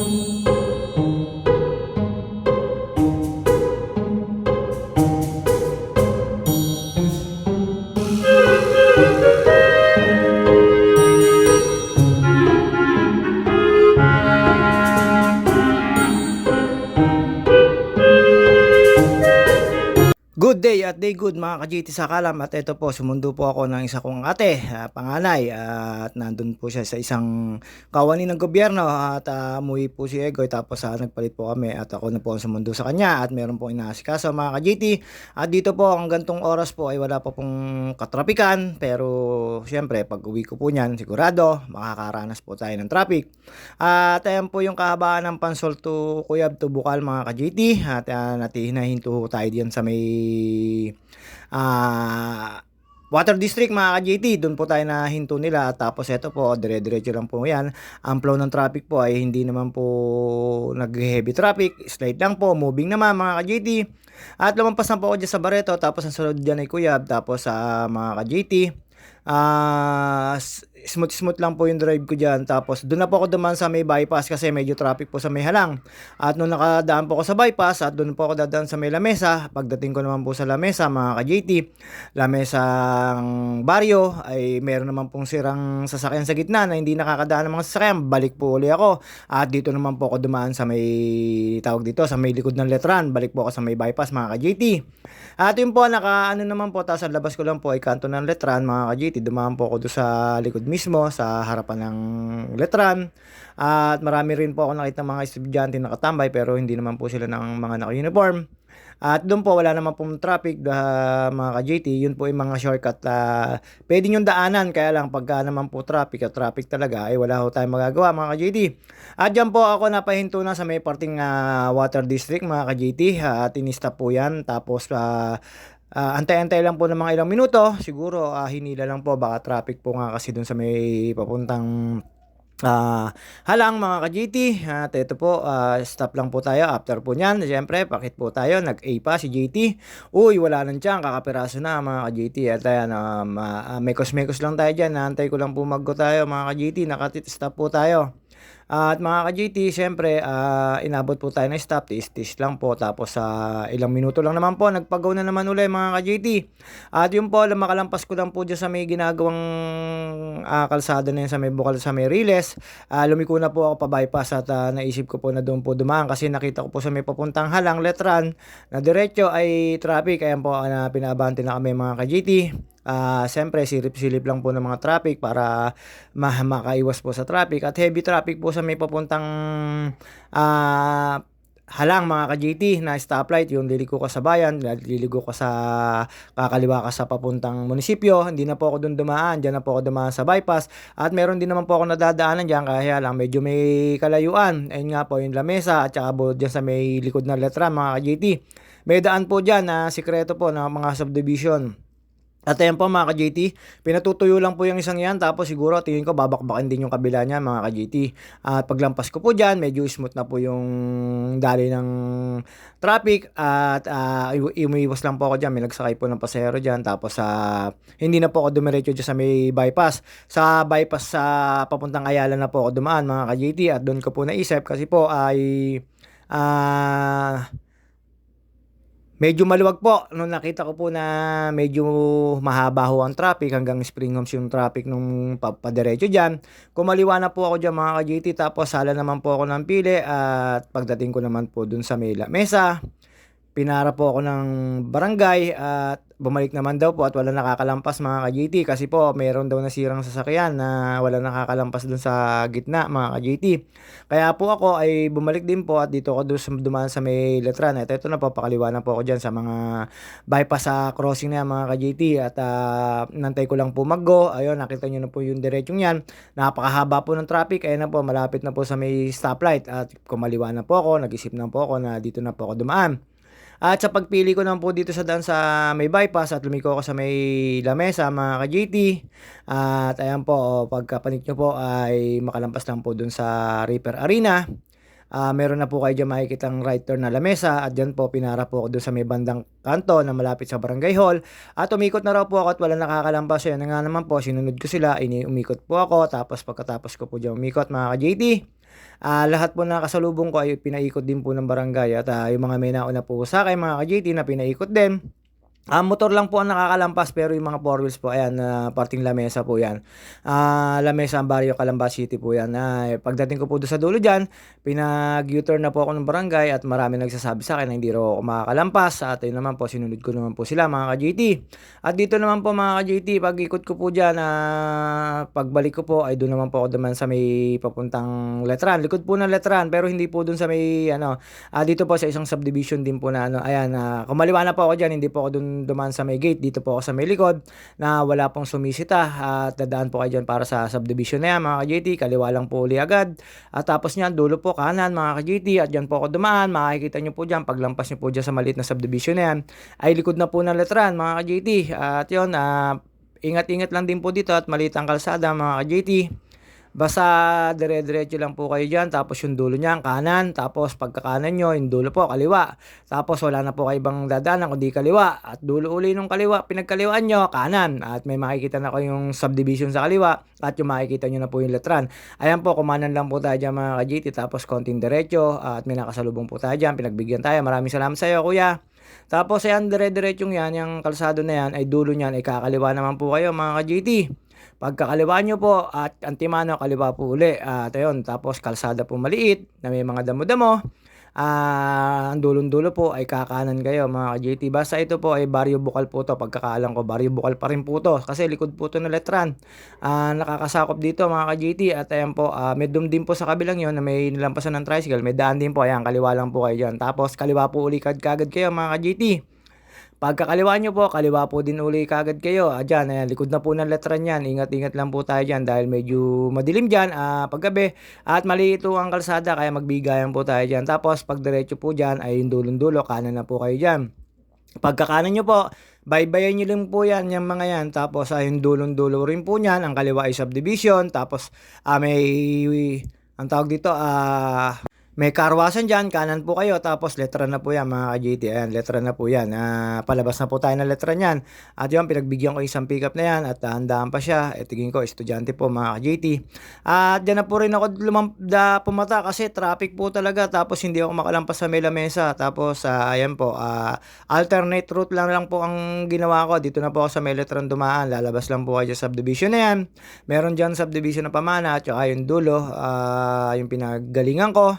Thank you. ka-GT sa kalam at ito po sumundo po ako ng isa kong ate, ah, panganay ah, at nandun po siya sa isang kawani ng gobyerno at uh, umuwi po si Egoy tapos ah, nagpalit po kami at ako na po ang sumundo sa kanya at meron pong inaasikaso mga ka-GT at dito po ang gantong oras po ay wala pa pong katrapikan pero syempre pag uwi ko po niyan sigurado makakaranas po tayo ng traffic. At ayan po yung kahabaan ng Pansol to Kuyab to Bukal mga ka-GT at uh, natihinahinto tayo diyan sa may ah Water District mga ka-JT, doon po tayo na hinto nila tapos ito po, dire-diretso lang po yan. Ang flow ng traffic po ay hindi naman po nag-heavy traffic, slight lang po, moving naman mga ka-JT. At lumampas na po ako dyan sa Barreto, tapos ang sunod dyan ay Kuyab, tapos sa mga ka-JT. Ah, smooth smooth lang po yung drive ko diyan. Tapos doon na po ako dumaan sa may bypass kasi medyo traffic po sa may halang. At nung nakadaan po ako sa bypass at doon po ako dadaan sa may lamesa, pagdating ko naman po sa lamesa mga ka-JT, lamesang baryo ay meron naman pong sirang sasakyan sa gitna na hindi nakakadaan ng mga sasakyan. Balik po uli ako. At dito naman po ako dumaan sa may tawag dito sa may likod ng letran. Balik po ako sa may bypass mga ka-JT. At yun po naka ano naman po tapos labas ko lang po ay kanto ng letran mga ka-JT. Dumaan po ako doon sa likod mismo sa harapan ng letran. At marami rin po ako nakita mga estudyante nakatambay pero hindi naman po sila ng mga naka-uniform. At doon po wala naman pong traffic uh, mga ka-JT. Yun po yung mga shortcut uh, pwede nyo daanan. Kaya lang pagka naman po traffic at traffic talaga ay wala ho tayong magagawa mga ka-JT. At dyan po ako napahinto na sa may parting uh, water district mga ka-JT. At inista po yan. Tapos uh, Uh, antay-antay lang po ng mga ilang minuto. Siguro uh, hinila lang po baka traffic po nga kasi dun sa may papuntang Ah, halang mga ka-GT, at ito po, ah, stop lang po tayo after po niyan. Siyempre, pakit po tayo, nag-A pa si GT. Uy, wala nang tiyan, kakapiraso na mga ka-GT. At ayan, um, ah, mekos-mekos lang tayo dyan. Naantay ko lang po mag-go tayo mga ka-GT, nakatit-stop po tayo. At mga ka-GT, syempre, ah, inabot po tayo ng stop, tis-tis lang po. Tapos sa ilang minuto lang naman po, nagpagaw na naman uli mga ka-GT. At yun po, makalampas ko lang po dyan sa may ginagawang ah, kalsada na yun sa may bukal sa may Riles. Ah, lumiko na po ako pa-bypass at ah, naisip ko po na doon po dumaan kasi nakita ko po sa may papuntang halang letran na diretso ay traffic. Ayan po, na pinabante na kami mga ka-GT. Ah, siyempre silip-silip lang po ng mga traffic para ma- makaiwas po sa traffic at heavy traffic po sa may papuntang ah halang mga ka-GT na stoplight, yung liliko ka sa bayan, liligo ka sa kakaliwa ka sa papuntang munisipyo, hindi na po ako doon dumaan, dyan na po ako dumaan sa bypass, at meron din naman po ako nadadaanan dyan, kaya lang medyo may kalayuan, ayun nga po yung lamesa, at saka po dyan sa may likod na letra mga ka-GT. May daan po dyan na sikreto po ng mga subdivision. At ayan po mga ka-JT, pinatutuyo lang po yung isang yan tapos siguro tingin ko babakbakin din yung kabila niya mga ka-JT. At paglampas ko po dyan, medyo smooth na po yung dali ng traffic at uh, umiiwas lang po ako dyan. May nagsakay po ng pasahero dyan tapos uh, hindi na po ako dumiretso dyan sa may bypass. Sa bypass sa papuntang Ayala na po ako dumaan mga ka-JT at doon ko po naisip kasi po ay ah... Uh, Medyo maluwag po nung nakita ko po na medyo mahaba ho ang traffic hanggang Spring Homes yung traffic nung papadiretso dyan. Kumaliwa na po ako dyan mga ka-GT tapos sala naman po ako ng pili at pagdating ko naman po dun sa may mesa pinara po ako ng barangay at bumalik naman daw po at wala nakakalampas mga ka-JT kasi po mayroon daw nasirang sasakyan na wala nakakalampas dun sa gitna mga ka-JT. Kaya po ako ay bumalik din po at dito ako dumaan sa may letran. Ito, ito na po pakaliwa na po ako dyan sa mga bypass sa crossing na yan, mga ka-JT at uh, nantay ko lang po mag-go. Ayun, nakita nyo na po yung diretsong yan. Napakahaba po ng traffic. Ayun na po, malapit na po sa may stoplight at kumaliwa na po ako. Nag-isip na po ako na dito na po ako dumaan. At sa pagpili ko naman po dito sa daan sa may bypass at lumiko ako sa may lamesa mga ka-GT. At ayan po, oh, pagkapanit nyo po ay makalampas lang po dun sa Reaper Arena. Uh, meron na po kayo dyan makikitang right turn na lamesa at dyan po pinara po ako dun sa may bandang kanto na malapit sa barangay hall. At umikot na raw po ako at wala nakakalampas yun nga naman po sinunod ko sila ini umikot po ako. Tapos pagkatapos ko po dyan umikot mga ka-JT Ah, lahat po na kasalubong ko ay pinaikot din po ng barangay at, ah, yung mga may nauna po sa'kin mga ka-JT na pinaikot din. Ah, motor lang po ang nakakalampas pero yung mga four wheels po ayan, ah, parting lamesa po 'yan. Ah, lamesa Barrio Calamba City po 'yan. Ah, pagdating ko po do'n sa dulo diyan, pinag-U-turn na po ako ng barangay at maraming nagsasabi sa'kin na hindi raw ako makakalampas at ayun naman po sinunod ko naman po sila mga ka-JT. At dito naman po mga ka-JT pag-ikot ko po diyan, ah, pagbalik ko po ay do'n naman po ako dumaan sa may papuntang Letran, likod po ng Letran pero hindi po do'n sa may ano, ah, dito po sa isang subdivision din po na ano, ayan, ah, kumaliwa na po ako diyan, hindi po ako do'n dumaan sa may gate, dito po ako sa may likod na wala pong sumisita at dadaan po kayo diyan para sa subdivision na 'yan mga ka-JT, kaliwa lang po uli agad. At tapos niyan dulo po kanan mga ka-JT at diyan po ako dumaan, makikita niyo po diyan paglampas niyo po diyan sa maliit na subdivision na 'yan, ay likod na po ng Letran mga ka-JT. At 'yun, ah, ingat-ingat lang din po dito at maliit ang kalsada mga ka-JT. Basta dire-diretso lang po kayo diyan tapos yung dulo niyan kanan, tapos pagkakanan niyo yung dulo po kaliwa. Tapos wala na po kayo ibang dadaanan kundi kaliwa at dulo uli nung kaliwa, pinagkaliwaan niyo kanan at may makikita na kayong subdivision sa kaliwa at yung makikita niyo na po yung Letran. Ayan po, kumanan lang po tayo diyan mga ka-JT tapos konting diretso at may nakasalubong po tayo diyan, pinagbigyan tayo. Maraming salamat sa iyo kuya. Tapos ayan dire-diretsong 'yan, yang kalsado na 'yan ay dulo niyan ay kakaliwa naman po kayo mga ka-JT. Pagkakaliwa niyo po at Antimano kaliwa po uli at ayun tapos kalsada po maliit na may mga damo-damo. Ah, ang dulong-dulo po ay kakanan kayo mga ka-JT. Basta ito po ay Barrio Bukal po 'to pagkakaalam ko, Barrio Bukal pa rin po 'to kasi likod po 'to ng Letran. Ah, nakakasakop dito mga ka-JT at ayan po, ah, may dum din po sa kabilang 'yon na may nilampasan ng tricycle, may daan din po, ayan kaliwa lang po kayo diyan. Tapos kaliwa po uli kaagad kayo mga ka-JT. Pagkakaliwa niyo po, kaliwa po din uli kaagad kayo. Ah, diyan, ayan, likod na po ng Letran 'yan. Ingat-ingat lang po tayo diyan dahil medyo madilim diyan, ah, paggabi at maliit po ang kalsada kaya magbigayan po tayo diyan. Tapos pag diretso po diyan ay yung dulong-dulo, kanan na po kayo diyan. Pagkakanan niyo po, baybayin niyo lang po 'yan, yang mga 'yan. Tapos ay yung dulong-dulo rin po niyan, ang kaliwa ay subdivision. Tapos, ah, may ang tawag dito, ah, may karwasan diyan, kanan po kayo tapos Letran na po 'yan mga ka-JT. Ayan, Letran na po 'yan. Ah, palabas na po tayo ng Letran niyan. At 'yun, pinagbigyan ko isang pickup na 'yan at dahan-dahan pa siya. Eh, tingin ko estudyante po mga ka-JT. At diyan na po rin ako lumamda pumata kasi traffic po talaga tapos hindi ako makalampas sa may lamesa. Tapos, ah, ayan po, ah, alternate route lang lang po ang ginawa ko. Dito na po ako sa may Letran dumaan. Lalabas lang po kayo sa subdivision na 'yan. Meron diyan subdivision na pamana at saka yung dulo, ah, yung pinanggalingan ko.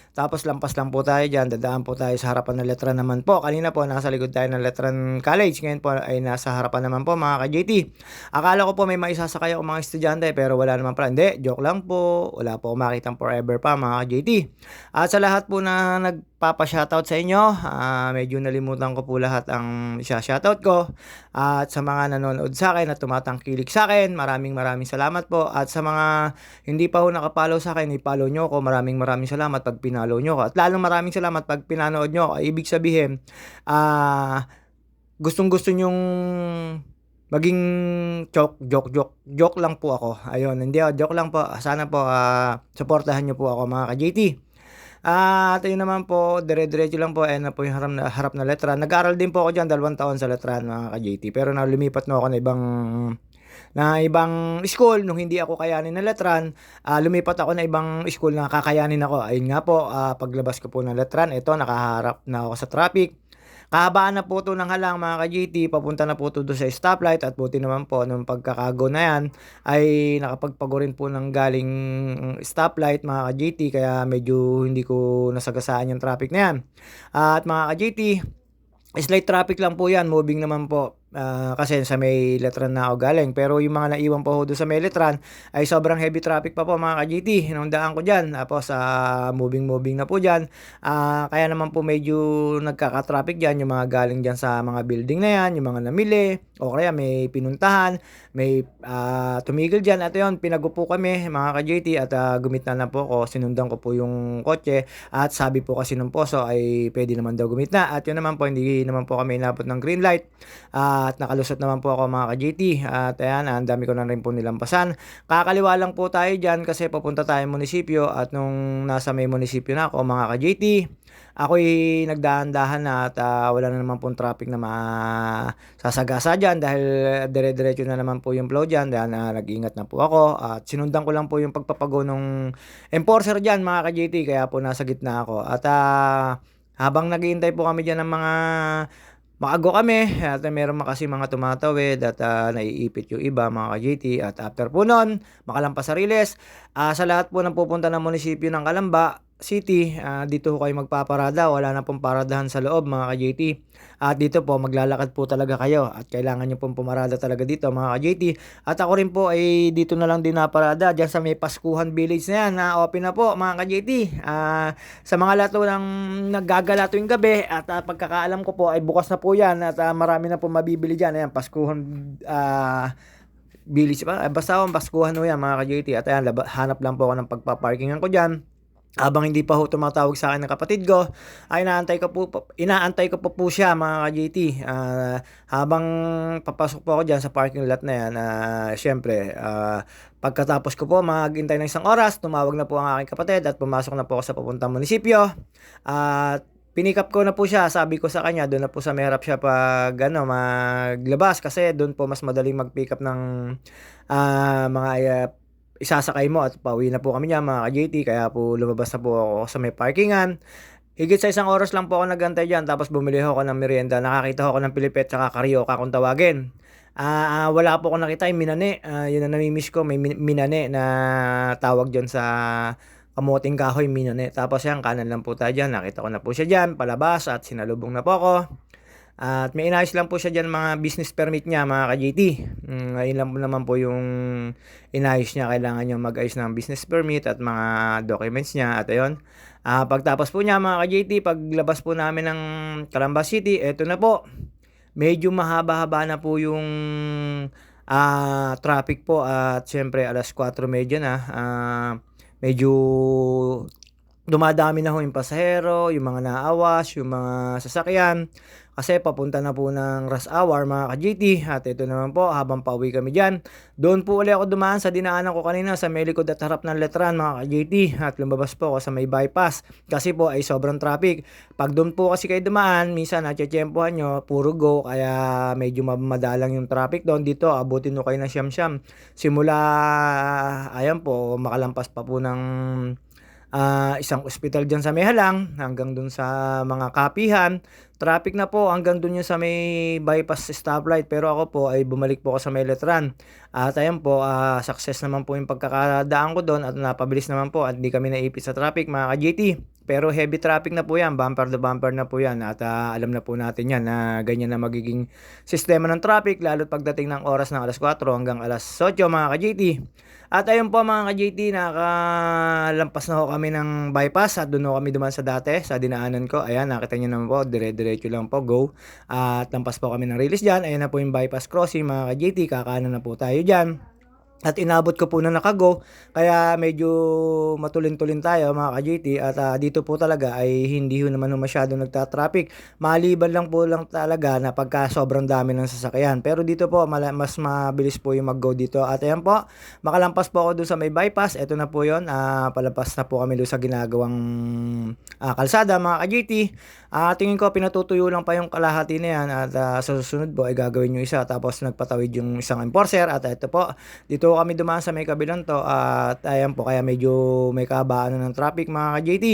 Tapos lampas lang po tayo diyan, dadaan po tayo sa harapan ng Letran naman po. Kanina po nasa likod tayo ng Letran College, ngayon po ay nasa harapan naman po mga ka-JT. Akala ko po may maisasakay ako mga estudyante pero wala naman pala. Hindi, joke lang po. Wala po makitang forever pa mga ka-JT. At sa lahat po na nagpapa-shoutout sa inyo, ah, medyo nalimutan ko po lahat ang isa-shoutout ko. At sa mga nanonood sa akin at tumatangkilik sa akin, maraming maraming salamat po. At sa mga hindi pa ho nakapollow sa akin, i-follow nyo ako. Maraming maraming salamat pag pinalo nyo ako. At lalong maraming salamat pag pinanood nyo ako. Ibig sabihin, ah, gustong-gusto nyong maging joke, joke, joke, joke lang po ako. Ayun, hindi ako, joke lang po. Sana po, ah, suportahan nyo po ako mga ka-JT. Ah, at ayun naman po, dire-diretso lang po, ayan na po yung harap na, harap na Letran. Nag-aaral din po ako dyan, dalawang taon sa Letran mga ka-JT. Pero na lumipat na ako na ibang na ibang school nung hindi ako kayanin ng Letran, ah, lumipat ako na ibang school na kakayanin ako. Ayun nga po, ah, paglabas ko po ng Letran, ito nakaharap na ako sa traffic. Kahabaan na po 'to ng halang mga ka-JT, papunta na po 'to do'n sa stoplight at buti naman po nung pagkakago na 'yan ay nakapagpago rin po ng galing stoplight mga ka-JT kaya medyo hindi ko nasagasaan yung traffic na 'yan. At mga ka-JT, slight traffic lang po 'yan, moving naman po. Ah, kasi sa may Letran na ako galing. Pero yung mga naiwan pa ho do'n sa may Letran ay sobrang heavy traffic pa po mga ka-JT nung daan ko diyan. Tapos, ah, moving-moving na po diyan. Ah, kaya naman po medyo nagkaka-traffic diyan yung mga galing diyan sa mga building na 'yan, yung mga namili o kaya may pinuntahan, may, ah, tumigil diyan at ayun pinagupo kami mga ka-JT at, ah, gumitna na po ako. Sinundan ko po yung kotse at sabi po kasi ng poso ay puwede naman daw gumitna at yun naman po hindi naman po kami inabot ng green light. Ah, at nakalusot naman po ako mga ka-JT at ayan, ang dami ko na rin po nilampasan. Kakaliwa lang po tayo diyan kasi papunta tayong munisipyo at nung nasa may munisipyo na ako mga ka-JT, ako'y nagdahan-dahan na at, ah, wala na naman pong traffic na masasagasa dyan dahil dire-diretso na naman po yung flow dyan dahil na nag-ingat na po ako at sinundan ko lang po yung pagpapago ng enforcer dyan mga ka-JT kaya po nasa gitna ako. At ah, habang naghihintay po kami dyan ng mga Maago kami at meron kasi mga tumatawid at ah, naiipit yung iba mga ka-JT at after po nun, makalampas sa Riles, ah, sa lahat po ng pupunta ng munisipyo ng Calamba City, ah, dito kayo magpaparada, wala na pong paradahan sa loob mga ka-JT. At dito po maglalakad po talaga kayo at kailangan nyo pong pumarada talaga dito mga ka-JT. At ako rin po ay dito na lang din naparada dyan sa may Paskuhan Village na yan na open na po mga ka-JT. Ah, sa mga lato ng naggagala tuwing gabi at ah, pagkakaalam ko po ay bukas na po yan at ah, marami na po mabibili dyan. Ayan, Paskuhan ah, Village pa. Basta akong Paskuhan ho yan mga ka-JT. At ayan, hanap lang po ako ng pagpaparkingan ko dyan. Habang hindi pa ho tumatawag sa akin ng kapatid ko, ay inaantay ko po, inaantay ko po po siya mga ka-JT. Ah, habang papasok po ako dyan sa parking lot na yan, ah, syempre, ah, pagkatapos ko po maghintay ng isang oras, tumawag na po ang aking kapatid at pumasok na po ako sa papuntang munisipyo. At Pinick up ko na po siya, sabi ko sa kanya, doon na po sa merap siya pag ano, maglabas kasi doon po mas madaling mag-pick up ng ah, mga ah, isasakay mo at pauwi na po kami niya mga ka-JT kaya po lumabas na po ako sa may parkingan. Higit sa isang oras lang po ako nagantay dyan tapos bumili ako ng merienda. Nakakita ako ng Pilipet tsaka Karyoka kung tawagin. Ah, ah, wala po ako nakita yung minane. Ah, yun ang namimiss ko. May min- minane na tawag dyan sa kamuting kahoy minane. Tapos yan, kanan lang po tayo dyan. Nakita ko na po siya dyan, palabas at sinalubong na po ako. At may inayos lang po siya dyan mga business permit niya mga ka-JT. Mm, ngayon lang po naman po yung inayos niya. Kailangan niya mag-ayos ng business permit at mga documents niya. At ayun, ah, pagtapos po niya mga ka-JT, paglabas po namin ng Calamba City, eto na po. Medyo mahaba-haba na po yung ah, traffic po at syempre alas 4.30 na. Ah, medyo dumadami na ho yung pasahero, yung mga naawas, yung mga sasakyan. Kasi papunta na po ng rush hour mga ka-GT. At ito naman po, habang pauwi kami dyan. Doon po ulit ako dumaan sa dinaanan ko kanina sa may likod at harap ng letran mga ka-GT. At lumabas po ako sa may bypass. Kasi po ay sobrang traffic. Pag doon po kasi kayo dumaan, minsan natsyempohan nyo, puro go. Kaya medyo madalang yung traffic doon. Dito, abutin nyo kayo ng siyam-siyam. Simula, ayan po, makalampas pa po ng ah, isang ospital dyan sa Mehalang hanggang dun sa mga kapihan. Traffic na po hanggang dun yung sa may bypass stoplight pero ako po ay bumalik po ako sa may Letran. At ayan po, ah, success naman po yung pagkakadaan ko doon at napabilis naman po at hindi kami naipit sa traffic mga ka-GT. Pero heavy traffic na po yan, bumper to bumper na po yan at ah, alam na po natin yan na ganyan na magiging sistema ng traffic lalo pagdating ng oras ng alas 4 hanggang alas 8 mga ka-GT. At ayun po mga ka-JT, nakalampas na ho kami ng bypass at doon kami duman sa dati, sa dinaanan ko. Ayan, nakita nyo naman po, dire-diretso lang po, go. At lampas po kami ng release dyan. Ayan na po yung bypass crossing mga ka-JT, kakanan na po tayo dyan. At inabot ko po na nakago, kaya medyo matulin-tulin tayo mga ka-JT at ah, dito po talaga ay hindi ho naman masyado nagta-traffic. Maliban lang po lang talaga na pagka sobrang dami ng sasakyan. Pero dito po mas mabilis po yung mag-go dito. At ayan po, makalampas po ako dun sa may bypass. Ito na po yon ah palapas na po kami dun sa ginagawang ah, kalsada mga ka-JT. Ah, tingin ko pinatutuyo lang pa yung kalahati na yan at ah, sa susunod po ay gagawin yung isa tapos nagpatawid yung isang enforcer at ito po dito kami dumaan sa may kabilang to at ayan po kaya medyo may kabaan ng traffic mga ka-JT.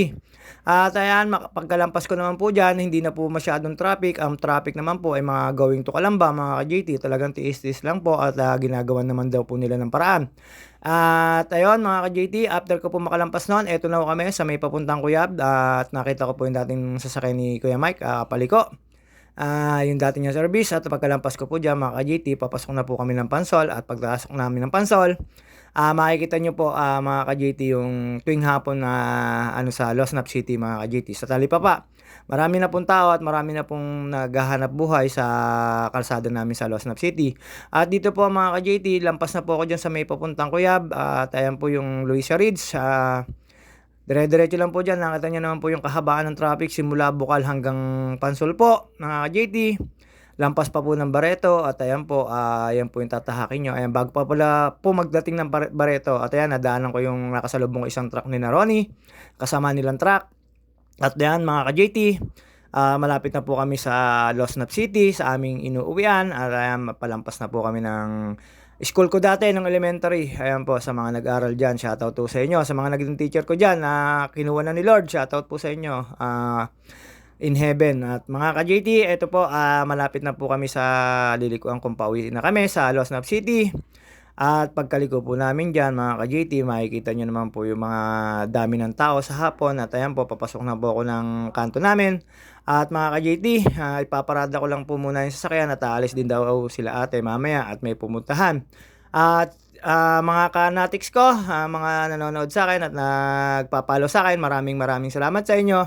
At ayan, pagkalampas ko naman po dyan, hindi na po masyadong traffic. Ang traffic naman po ay mga going to Kalamba, mga ka-JT. Talagang tiis-tiis lang po at uh, ginagawa naman daw po nila ng paraan. At ayun mga ka-JT, after ko po makalampas noon, eto na po kami sa may papuntang Kuyab at nakita ko po yung dating sasakay ni Kuya Mike, uh, paliko. Ah, yung dati niya service at pagkalampas ko po diyan mga ka-GT, papasok na po kami ng Pansol at pagpasok namin ng Pansol, ah makikita niyo po ah, mga ka-GT yung tuwing hapon na ano sa Losnap City mga ka-GT sa Talipapa. Marami na pong tao at marami na pong naghahanap buhay sa kalsada namin sa Losnap City. At dito po mga ka-JT, lampas na po ako dyan sa may papuntang Kuyab at ayan po yung Luisa Ridge. ah Dire-diretso lang po dyan. Nakita nyo naman po yung kahabaan ng traffic simula Bukal hanggang Pansol po, mga JT. Lampas pa po ng Bareto at ayan po, ah, ayan po yung tatahakin nyo. Ayan, bago pa pala po magdating ng Bar- Bareto at ayan, nadaanan ko yung nakasalubong isang truck ni Naroni, kasama nilang truck. At ayan, mga ka-JT, Ah, malapit na po kami sa Losnap City, sa aming inuuwian. At ayan, palampas na po kami ng school ko dati nung elementary. Ayan po, sa mga nag-aral dyan, shoutout po sa inyo. Sa mga naging teacher ko dyan, na kinuha na ni Lord, shoutout po sa inyo. Ah, in heaven. At mga ka-JT, ito po, ah, malapit na po kami sa lilikuan kung pauwi na kami sa Losnap City. At pagkaliko po namin dyan, mga ka-JT, makikita nyo naman po yung mga dami ng tao sa hapon. At ayan po, papasok na po ako ng kanto namin. At mga ka-JT, ah, ipaparada ko lang po muna yung sasakyan at aalis din daw sila ate mamaya at may pumuntahan. At ah, mga kanatics ko, ah, mga nanonood sa akin at nagpapalo sa akin, maraming maraming salamat sa inyo.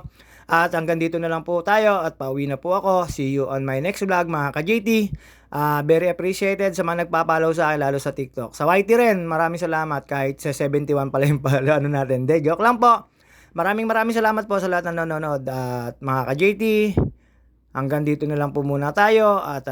At hanggang dito na lang po tayo at pauwi na po ako. See you on my next vlog mga ka-JT. Ah, very appreciated sa mga nagpapalaw sa akin lalo sa TikTok. Sa YT rin, maraming salamat kahit sa 71 pala yung pala ano natin. De, joke lang po. Maraming maraming salamat po sa lahat ng nanonood at mga ka-JT. Hanggang dito na lang po muna tayo at